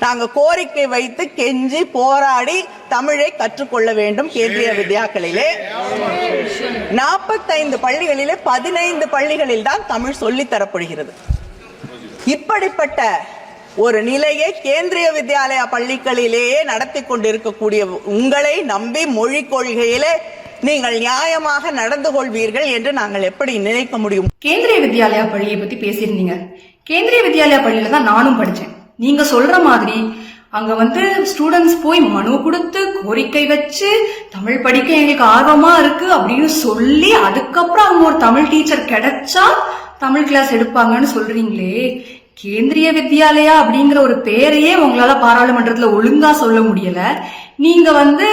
நாங்க கோரிக்கை வைத்து கெஞ்சி போராடி தமிழை கற்றுக்கொள்ள வேண்டும் கேந்திரிய வித்யாக்களிலே. நாற்பத்தைந்து பள்ளிகளிலே பதினைந்து பள்ளிகளில் தான் தமிழ் சொல்லித் தரப்படுகிறது. இப்படிப்பட்ட ஒரு நிலையை கேந்திரிய வித்யாலயா பள்ளிகளிலேயே நடத்தி கொண்டிருக்கக்கூடிய உங்களை நம்பி மொழி கொள்கையிலே நீங்கள் நியாயமாக நடந்து கொள்வீர்கள் என்று நாங்கள் எப்படி நினைக்க முடியும்? கேந்திரிய வித்யாலயா பள்ளியை பத்தி பேசியிருந்தீங்க. கேந்திரிய வித்யாலயா பள்ளியில தான் நானும் படிச்சேன். நீங்க சொல்ற மாதிரி அங்க வந்து ஸ்டூடெண்ட்ஸ் போய் மனு கொடுத்து கோரிக்கை வச்சு தமிழ் படிக்க எங்களுக்கு ஆர்வமா இருக்கு அப்படின்னு சொல்லி அதுக்கப்புறம் அவங்க ஒரு தமிழ் டீச்சர் கிடைச்சா தமிழ் கிளாஸ் எடுப்பாங்கன்னு சொல்றீங்களே கேந்திரிய வித்யாலயா அப்படிங்கிற ஒரு பேரையே உங்களால பாராளுமன்றத்துல ஒழுங்கா சொல்ல முடியல. நீங்க வந்து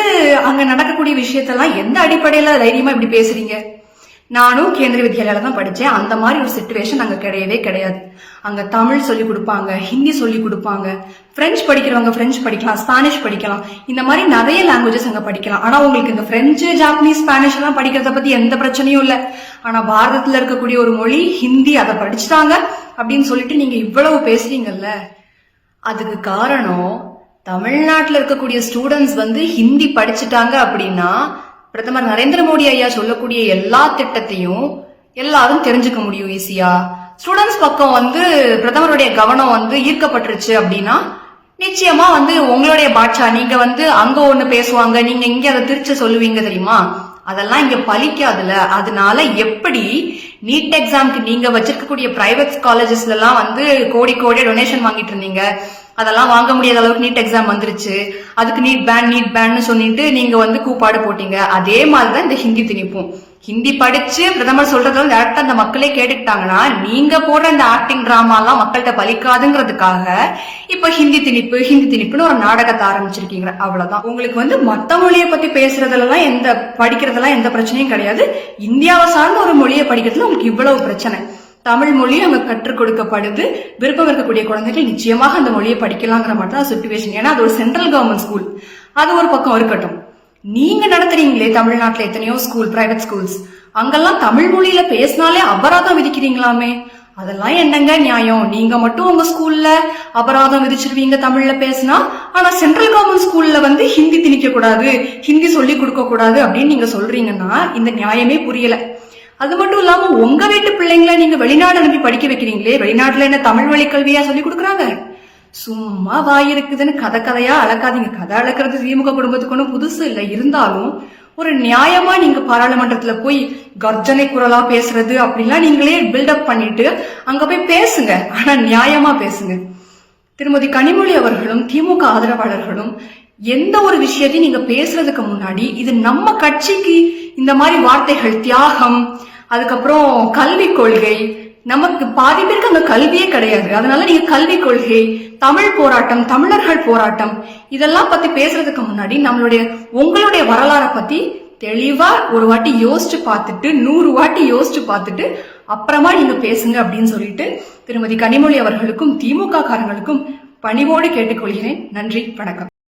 அங்க நடக்கக்கூடிய விஷயத்தெல்லாம் எந்த அடிப்படையில தைரியமா இப்படி பேசுறீங்க? நானும் கேந்திரிய வித்யாலயால தான் படித்தேன் அந்த மாதிரி ஒரு சுச்சுவேஷன் அங்கே கிடையவே கிடையாது. அங்கே தமிழ் சொல்லி கொடுப்பாங்க ஹிந்தி சொல்லி கொடுப்பாங்க. ஃப்ரெஞ்ச் படிக்கிறவங்க ஃப்ரெஞ்ச் படிக்கலாம் ஸ்பானிஷ் படிக்கலாம். இந்த மாதிரி நிறைய லாங்குவேஜஸ் அங்கே படிக்கலாம். ஆனால் உங்களுக்கு இந்த ஃப்ரெஞ்சு ஜாப்பனீஸ் ஸ்பானிஷ் எல்லாம் படிக்கிறத பற்றி எந்த பிரச்சனையும் இல்லை. ஆனால் பாரதத்தில் இருக்கக்கூடிய ஒரு மொழி ஹிந்தி அதை படிச்சுட்டாங்க அப்படின்னு சொல்லிட்டு நீங்கள் இவ்வளவு பேசுறீங்கல்ல. அதுக்கு காரணம் தமிழ்நாட்டில் இருக்கக்கூடிய ஸ்டூடெண்ட்ஸ் வந்து ஹிந்தி படிச்சுட்டாங்க அப்படின்னா பிரதமர் நரேந்திர மோடி ஐயா சொல்லக்கூடிய எல்லா திட்டத்தையும் எல்லாரும் தெரிஞ்சுக்க முடியும் ஈஸியா. ஸ்டூடெண்ட்ஸ் பக்கம் வந்து பிரதமருடைய கவனம் வந்து ஈர்க்கப்பட்டுருச்சு அப்படின்னா நிச்சயமா வந்து உங்களுடைய பாட்சா நீங்க வந்து அங்க ஒண்ணு பேசுவாங்க நீங்க இங்க அதை திருச்சி சொல்லுவீங்க தெரியுமா? அதெல்லாம் இங்க பலிக்காதுல. அதனால எப்படி நீட் எக்ஸாம்க்கு நீங்க வச்சிருக்கக்கூடிய பிரைவேட் காலேஜஸ்ல எல்லாம் வந்து கோடி கோடி டொனேஷன் வாங்கிட்டு இருந்தீங்க? அதெல்லாம் வாங்க முடியாத அளவுக்கு நீட் எக்ஸாம் வந்துருச்சு. அதுக்கு நீட் பேன் நீட் பேன்னு சொல்லிட்டு நீங்க வந்து கூப்பாடு போட்டீங்க. அதே மாதிரிதான் இந்த ஹிந்தி திணிப்பும். ஹிந்தி படிச்சு பிரதமர் சொல்றத டேரக்டா அந்த மக்களே கேட்டுக்கிட்டாங்கன்னா நீங்க போடுற இந்த ஆக்டிங் டிராமா எல்லாம் மக்கள்கிட்ட பலிக்காதுங்கிறதுக்காக இப்ப ஹிந்தி திணிப்பு ஹிந்தி திணிப்புன்னு ஒரு நாடகத்தை ஆரம்பிச்சிருக்கீங்க. அவ்வளவுதான். உங்களுக்கு வந்து மத்த மொழியை பத்தி பேசுறதுலாம் எந்த படிக்கிறதெல்லாம் எந்த பிரச்சனையும் கிடையாது. இந்தியாவை சார்ந்த ஒரு மொழியை படிக்கிறதுல உங்களுக்கு இவ்வளவு பிரச்சனை. தமிழ் மொழி அங்க கற்றுக் கொடுக்கப்படுது. விருப்பம் இருக்கக்கூடிய குழந்தைகள் நிச்சயமாக அந்த மொழியை படிக்கலாங்கிற மட்டும் தான் சுச்சுவேஷன் ஏன்னா அது ஒரு சென்ட்ரல் கவர்மெண்ட் ஸ்கூல் அது ஒரு பக்கம் இருக்கட்டும். நீங்க நடத்துறீங்களே தமிழ்நாட்டுல எத்தனையோ ஸ்கூல் பிரைவேட் ஸ்கூல்ஸ் அங்கெல்லாம் தமிழ் மொழியில பேசினாலே அபராதம் விதிக்கிறீங்களாமே. அதெல்லாம் என்னங்க நியாயம்? நீங்க மட்டும் உங்க ஸ்கூல்ல அபராதம் விதிச்சிருவீங்க தமிழ்ல பேசினா ஆனா சென்ட்ரல் கவர்மெண்ட் ஸ்கூல்ல வந்து ஹிந்தி திணிக்க கூடாது ஹிந்தி சொல்லி கொடுக்க கூடாது அப்படின்னு நீங்க சொல்றீங்கன்னா இந்த நியாயமே புரியல. அது மட்டும் இல்லாம உங்க வீட்டு பிள்ளைங்களை நீங்க வெளிநாடு அனுப்பி படிக்க வைக்கிறீங்களே வெளிநாட்டுல என்ன தமிழ் வழி கல்வியா சொல்லி கொடுக்குறாங்க? சும்மா வாய் இருக்குதுன்னு கதை கதையா அளக்காதீங்க கதை அளக்கிறது திமுக குடும்பத்துக்கு ஒன்றும் புதுசு இல்லை. இருந்தாலும் ஒரு நியாயமா நீங்க பாராளுமன்றத்துல போய் கர்ஜனை குரலா பேசுறது அப்படிலாம் நீங்களே பில்டப் பண்ணிட்டு அங்க போய் பேசுங்க. ஆனா நியாயமா பேசுங்க. திருமதி கனிமொழி அவர்களும் திமுக ஆதரவாளர்களும் எந்த ஒரு விஷயத்தையும் நீங்க பேசுறதுக்கு முன்னாடி இது நம்ம கட்சிக்கு இந்த மாதிரி வார்த்தைகள் தியாகம் அதுக்கப்புறம் கல்வி கொள்கை. நமக்கு பாதி பேருக்கு அங்க கல்வியே கிடையாது. அதனால நீங்க கல்வி கொள்கை தமிழ் போராட்டம் தமிழர்கள் போராட்டம் இதெல்லாம் பத்தி பேசுறதுக்கு முன்னாடி நம்மளுடைய உங்களுடைய வரலாறை பத்தி தெளிவா ஒரு வாட்டி யோசிச்சு பார்த்துட்டு நூறு வாட்டி யோசிச்சு பார்த்துட்டு அப்புறமா நீங்க பேசுங்க அப்படின்னு சொல்லிட்டு திருமதி கனிமொழி அவர்களுக்கும் திமுக காரங்களுக்கும் பணிவோடு கேட்டுக்கொள்கிறேன். நன்றி வணக்கம்.